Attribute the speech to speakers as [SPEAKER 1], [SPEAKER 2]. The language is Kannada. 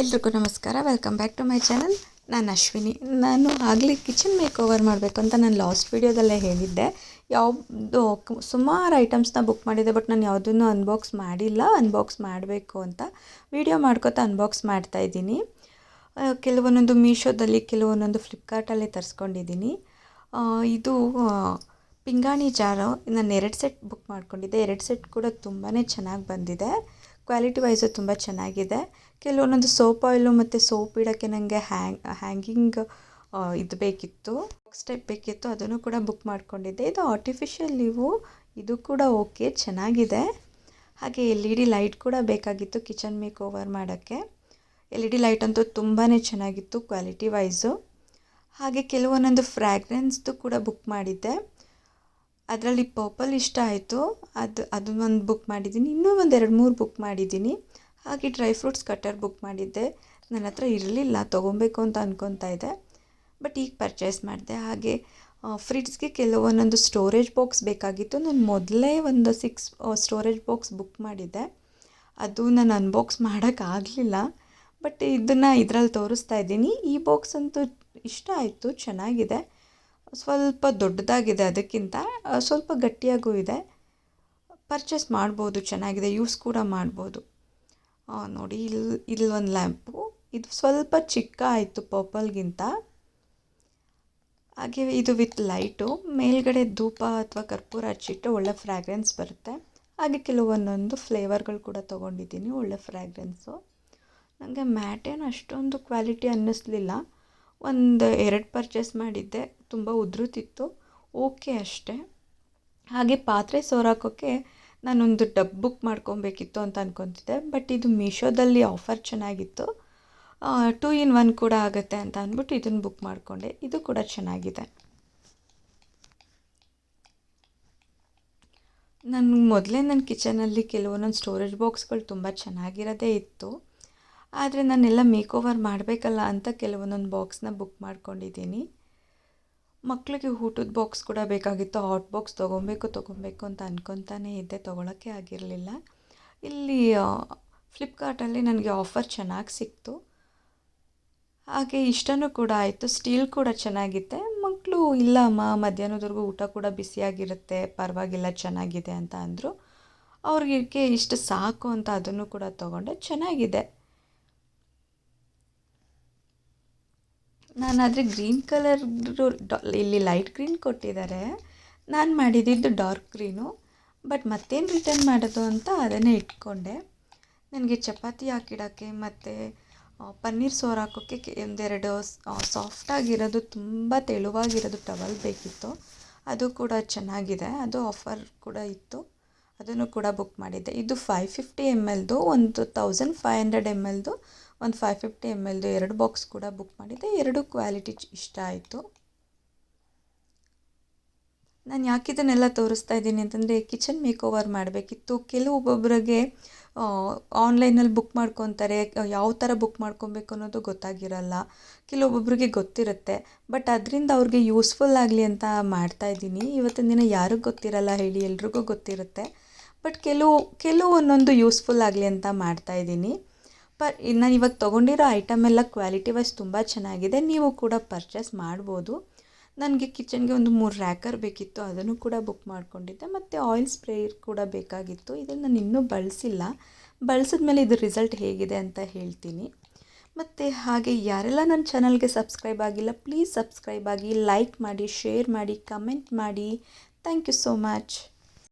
[SPEAKER 1] ಎಲ್ರಿಗೂ ನಮಸ್ಕಾರ. Welcome back to my channel ನಾನು ಅಶ್ವಿನಿ. ನಾನು ಆಗಲಿ ಕಿಚನ್ ಮೇಕ್ ಓವರ್ ಮಾಡಬೇಕು ಅಂತ ನಾನು ಲಾಸ್ಟ್ ವೀಡಿಯೋದಲ್ಲೇ ಹೇಳಿದ್ದೆ. ಯಾವುದು ಸುಮಾರು ಐಟಮ್ಸ್ನ ಬುಕ್ ಮಾಡಿದ್ದೆ ಬಟ್ ನಾನು ಯಾವುದನ್ನು ಅನ್ಬಾಕ್ಸ್ ಮಾಡಿಲ್ಲ. ಅನ್ಬಾಕ್ಸ್ ಮಾಡಬೇಕು ಅಂತ ವೀಡಿಯೋ ಮಾಡ್ಕೋತಾ ಅನ್ಬಾಕ್ಸ್ ಮಾಡ್ತಾ ಇದ್ದೀನಿ. ಕೆಲವೊಂದೊಂದು ಮೀಶೋದಲ್ಲಿ ಕೆಲವೊಂದೊಂದು ಫ್ಲಿಪ್ಕಾರ್ಟಲ್ಲಿ ತರಿಸ್ಕೊಂಡಿದ್ದೀನಿ. ಇದು ಪಿಂಗಾಣಿ ಜಾರು. ನಾನು ಎರಡು ಸೆಟ್ ಬುಕ್ ಮಾಡ್ಕೊಂಡಿದ್ದೆ. ಎರಡು ಸೆಟ್ ಕೂಡ ತುಂಬಾ ಚೆನ್ನಾಗಿ ಬಂದಿದೆ. ಕ್ವಾಲಿಟಿ ವೈಸು ತುಂಬ ಚೆನ್ನಾಗಿದೆ. ಕೆಲವೊಂದೊಂದು ಸೋಪ್ ಆಯಿಲು ಮತ್ತು ಸೋಪ್ ಇಡೋಕ್ಕೆ ನನಗೆ ಹ್ಯಾಂಗ್ ಹ್ಯಾಂಗಿಂಗ್ ಇದು ಬೇಕಿತ್ತು. ಬಾಕ್ಸ್ ಟೈಪ್ ಬೇಕಿತ್ತು, ಅದನ್ನು ಕೂಡ ಬುಕ್ ಮಾಡಿಕೊಂಡಿದ್ದೆ. ಇದು ಆರ್ಟಿಫಿಷಿಯಲ್ ಲೀವು ಇದು ಕೂಡ ಓಕೆ ಚೆನ್ನಾಗಿದೆ. ಹಾಗೆ ಎಲ್ ಇ ಡಿ ಲೈಟ್ ಕೂಡ ಬೇಕಾಗಿತ್ತು ಕಿಚನ್ ಮೇಕ್ ಓವರ್ ಮಾಡೋಕ್ಕೆ. ಎಲ್ ಇ ಡಿ ಲೈಟ್ ಅಂತೂ ತುಂಬಾ ಚೆನ್ನಾಗಿತ್ತು ಕ್ವಾಲಿಟಿ ವೈಸು ಹಾಗೆ ಕೆಲವೊಂದೊಂದು ಫ್ರ್ಯಾಗ್ರೆನ್ಸ್ದು ಕೂಡ ಬುಕ್ ಮಾಡಿದ್ದೆ. ಅದರಲ್ಲಿ ಪರ್ಪಲ್ ಇಷ್ಟ ಆಯಿತು. ಅದು, ಅದನ್ನೊಂದು ಬುಕ್ ಮಾಡಿದ್ದೀನಿ. ಇನ್ನೂ ಒಂದು ಎರಡು ಮೂರು ಬುಕ್ ಮಾಡಿದ್ದೀನಿ. ಹಾಗೆ ಡ್ರೈ ಫ್ರೂಟ್ಸ್ ಕಟ್ಟರ್ ಬುಕ್ ಮಾಡಿದ್ದೆ. ನನ್ನ ಹತ್ರ ಇರಲಿಲ್ಲ ತೊಗೊಬೇಕು ಅಂತ ಅನ್ಕೊತಾ ಇದ್ದೆ ಬಟ್ ಈಗ ಪರ್ಚೇಸ್ ಮಾಡಿದೆ. ಹಾಗೆ ಫ್ರಿಡ್ಜ್ಗೆ ಕೆಲವೊಂದೊಂದು ಸ್ಟೋರೇಜ್ ಬಾಕ್ಸ್ ಬೇಕಾಗಿತ್ತು. ನಾನು ಮೊದಲೇ ಒಂದು ಸಿಕ್ಸ್ ಸ್ಟೋರೇಜ್ ಬಾಕ್ಸ್ ಬುಕ್ ಮಾಡಿದ್ದೆ. ಅದು ನಾನು ಅನ್ಬಾಕ್ಸ್ ಮಾಡೋಕ್ಕಾಗಲಿಲ್ಲ ಬಟ್ ಇದನ್ನು ಇದರಲ್ಲಿ ತೋರಿಸ್ತಾ ಇದ್ದೀನಿ. ಈ ಬಾಕ್ಸ್ ಅಂತೂ ಇಷ್ಟ ಆಯಿತು, ಚೆನ್ನಾಗಿದೆ. ಸ್ವಲ್ಪ ದೊಡ್ಡದಾಗಿದೆ ಅದಕ್ಕಿಂತ ಸ್ವಲ್ಪ ಗಟ್ಟಿಯಾಗೂ ಇದೆ. ಪರ್ಚೇಸ್ ಮಾಡ್ಬೋದು, ಚೆನ್ನಾಗಿದೆ ಯೂಸ್ ಕೂಡ ಮಾಡ್ಬೋದು. ನೋಡಿ ಇಲ್ಲಿ ಇಲ್ಲಿ ಒಂದು ಲ್ಯಾಂಪು. ಇದು ಸ್ವಲ್ಪ ಚಿಕ್ಕ ಆಯಿತು ಪರ್ಪಲ್ಗಿಂತ. ಹಾಗೆ ಇದು ವಿತ್ ಲೈಟು. ಮೇಲ್ಗಡೆ ಧೂಪ ಅಥವಾ ಕರ್ಪೂರ ಹಚ್ಚಿಟ್ಟು ಒಳ್ಳೆ ಫ್ರ್ಯಾಗ್ರೆನ್ಸ್ ಬರುತ್ತೆ. ಹಾಗೆ ಕೆಲವೊಂದೊಂದು ಫ್ಲೇವರ್ಗಳು ಕೂಡ ತೊಗೊಂಡಿದ್ದೀನಿ, ಒಳ್ಳೆ ಫ್ರ್ಯಾಗ್ರೆನ್ಸು ನನಗೆ ಮ್ಯಾಟೇನು ಅಷ್ಟೊಂದು ಕ್ವಾಲಿಟಿ ಅನ್ನಿಸ್ಲಿಲ್ಲ. ಒಂದು ಎರಡು ಪರ್ಚೇಸ್ ಮಾಡಿದ್ದೆ. ತುಂಬ ಉದುರುತ್ತಿತ್ತು. ಓಕೆ ಅಷ್ಟೇ. ಹಾಗೆ ಪಾತ್ರೆ ಸೋರಾಕೋಕ್ಕೆ ನಾನೊಂದು ಡಬ್ ಬುಕ್ ಮಾಡ್ಕೊಬೇಕಿತ್ತು ಅಂತ ಅಂದ್ಕೊತಿದ್ದೆ ಬಟ್ ಇದು ಮೀಶೋದಲ್ಲಿ ಆಫರ್ ಚೆನ್ನಾಗಿತ್ತು. ಟೂ ಇನ್ ಒನ್ ಕೂಡ ಆಗುತ್ತೆ ಅಂತ ಅಂದ್ಬಿಟ್ಟು ಇದನ್ನು ಬುಕ್ ಮಾಡಿಕೊಂಡೆ. ಇದು ಕೂಡ ಚೆನ್ನಾಗಿದೆ. ನಾನು ಮೊದಲೇ ನನ್ನ ಕಿಚನಲ್ಲಿ ಕೆಲವೊಂದೊಂದು ಸ್ಟೋರೇಜ್ ಬಾಕ್ಸ್ಗಳು ತುಂಬ ಚೆನ್ನಾಗಿರೋದೇ ಇತ್ತು. ಆದರೆ ನಾನೆಲ್ಲ ಮೇಕ್ ಓವರ್ ಮಾಡಬೇಕಲ್ಲ ಅಂತ ಕೆಲವೊಂದೊಂದು ಬಾಕ್ಸ್ನ ಬುಕ್ ಮಾಡ್ಕೊಂಡಿದ್ದೀನಿ. ಮಕ್ಕಳಿಗೆ ಊಟದ ಬಾಕ್ಸ್ ಕೂಡ ಬೇಕಾಗಿತ್ತು. ಹಾಟ್ ಬಾಕ್ಸ್ ತೊಗೊಬೇಕು ತೊಗೊಬೇಕು ಅಂತ ಅನ್ಕೊತಾನೇ ಇದ್ದೆ. ತೊಗೊಳಕ್ಕೆ ಆಗಿರಲಿಲ್ಲ. ಇಲ್ಲಿ ಫ್ಲಿಪ್ಕಾರ್ಟಲ್ಲಿ ನನಗೆ ಆಫರ್ ಚೆನ್ನಾಗಿ ಸಿಕ್ತು. ಹಾಗೆ ಇಷ್ಟನೂ ಕೂಡ ಆಯಿತು. ಸ್ಟೀಲ್ ಕೂಡ ಚೆನ್ನಾಗಿತ್ತೆ. ಮಕ್ಕಳು ಇಲ್ಲ ಅಮ್ಮ, ಮಧ್ಯಾಹ್ನದವರೆಗೂ ಊಟ ಕೂಡ ಬಿಸಿಯಾಗಿರುತ್ತೆ, ಪರವಾಗಿಲ್ಲ, ಚೆನ್ನಾಗಿದೆ ಅಂತ ಅಂದರು. ಅವ್ರಿಗೆ ಇಷ್ಟು ಸಾಕು ಅಂತ ಅದನ್ನು ಕೂಡ ತೊಗೊಂಡೆ. ಚೆನ್ನಾಗಿದೆ. ನಾನಾದರೆ ಗ್ರೀನ್ ಕಲರ್ ಇಲ್ಲಿ ಲೈಟ್ ಗ್ರೀನ್ ಕೊಟ್ಟಿದ್ದಾರೆ. ನಾನು ಮಾಡಿದ್ದು ಡಾರ್ಕ್ ಗ್ರೀನು. ಬಟ್ ಮತ್ತೇನು ರಿಟರ್ನ್ ಮಾಡೋದು ಅಂತ ಅದನ್ನೇ ಇಟ್ಕೊಂಡೆ. ನನಗೆ ಚಪಾತಿ ಹಾಕಿಡೋಕ್ಕೆ ಮತ್ತು ಪನ್ನೀರ್ ಸೋರು ಹಾಕೋಕ್ಕೆ ಒಂದೆರಡು ಸಾಫ್ಟಾಗಿರೋದು ತುಂಬ ತೆಳುವಾಗಿರೋದು ಟವಲ್ ಬೇಕಿತ್ತು. ಅದು ಕೂಡ ಚೆನ್ನಾಗಿದೆ. ಅದು ಆಫರ್ ಕೂಡ ಇತ್ತು. ಅದನ್ನು ಕೂಡ ಬುಕ್ ಮಾಡಿದ್ದೆ. ಇದು ಫೈವ್ ಫಿಫ್ಟಿ ಎಂ ಎಲ್ದು, ಒಂದು ತೌಸಂಡ್ ಫೈವ್ ಹಂಡ್ರೆಡ್ ಎಂ ಎಲ್ದು ಒಂದು ಫೈವ್ ಫಿಫ್ಟಿ ಎಂ ಎಲ್ದು ಎರಡು ಬಾಕ್ಸ್ ಕೂಡ ಬುಕ್ ಮಾಡಿದ್ದೆ. ಎರಡೂ ಕ್ವಾಲಿಟಿ ಇಷ್ಟ ಆಯಿತು. ನಾನು ಯಾಕೆ ಇದನ್ನೆಲ್ಲ ತೋರಿಸ್ತಾ ಇದ್ದೀನಿ ಅಂತಂದರೆ ಕಿಚನ್ ಮೇಕ್ ಓವರ್ ಮಾಡಬೇಕಿತ್ತು ಕೆಲವೊಬ್ಬೊಬ್ಬರಿಗೆ ಆನ್ಲೈನಲ್ಲಿ ಬುಕ್ ಮಾಡ್ಕೊತಾರೆ. ಯಾವ ಥರ ಬುಕ್ ಮಾಡ್ಕೊಬೇಕು ಅನ್ನೋದು ಗೊತ್ತಾಗಿರಲ್ಲ. ಕೆಲವೊಬ್ಬೊಬ್ಬರಿಗೆ ಗೊತ್ತಿರುತ್ತೆ. ಬಟ್ ಅದರಿಂದ ಅವ್ರಿಗೆ ಯೂಸ್ಫುಲ್ ಆಗಲಿ ಅಂತ ಮಾಡ್ತಾ ಇದ್ದೀನಿ. ಇವತ್ತಿನ ದಿನ ಯಾರಿಗೂ ಗೊತ್ತಿರಲ್ಲ, ಹೇಳಿ ಎಲ್ರಿಗೂ ಗೊತ್ತಿರುತ್ತೆ. ಬಟ್ ಕೆಲವು ಕೆಲವು ಒಂದೊಂದು ಯೂಸ್ಫುಲ್ ಆಗಲಿ ಅಂತ ಮಾಡ್ತಾ ಇದ್ದೀನಿ. ಪರ್ ನಾನು ಇವಾಗ ತೊಗೊಂಡಿರೋ ಐಟಮ್ ಎಲ್ಲ ಕ್ವಾಲಿಟಿ ವೈಸ್ ತುಂಬ ಚೆನ್ನಾಗಿದೆ, ನೀವು ಕೂಡ ಪರ್ಚೇಸ್ ಮಾಡ್ಬೋದು. ನನಗೆ ಕಿಚನ್ಗೆ ಒಂದು ಮೂರು ರ್ಯಾಕರ್ ಬೇಕಿತ್ತು, ಅದನ್ನು ಕೂಡ ಬುಕ್ ಮಾಡ್ಕೊಂಡಿದ್ದೆ. ಮತ್ತು ಆಯಿಲ್ ಸ್ಪ್ರೇಯರ್ ಕೂಡ ಬೇಕಾಗಿತ್ತು. ಇದನ್ನು ನಾನು ಇನ್ನೂ ಬಳಸಿಲ್ಲ. ಬಳಸಿದ ಮೇಲೆ ಇದು ರಿಸಲ್ಟ್ ಹೇಗಿದೆ ಅಂತ ಹೇಳ್ತೀನಿ. ಮತ್ತು ಹಾಗೆ ಯಾರೆಲ್ಲ ನನ್ನ ಚಾನಲ್ಗೆ ಸಬ್ಸ್ಕ್ರೈಬ್ ಆಗಿಲ್ಲ ಪ್ಲೀಸ್ ಸಬ್ಸ್ಕ್ರೈಬ್ ಆಗಿ ಲೈಕ್ ಮಾಡಿ ಶೇರ್ ಮಾಡಿ ಕಮೆಂಟ್ ಮಾಡಿ. Thank you so much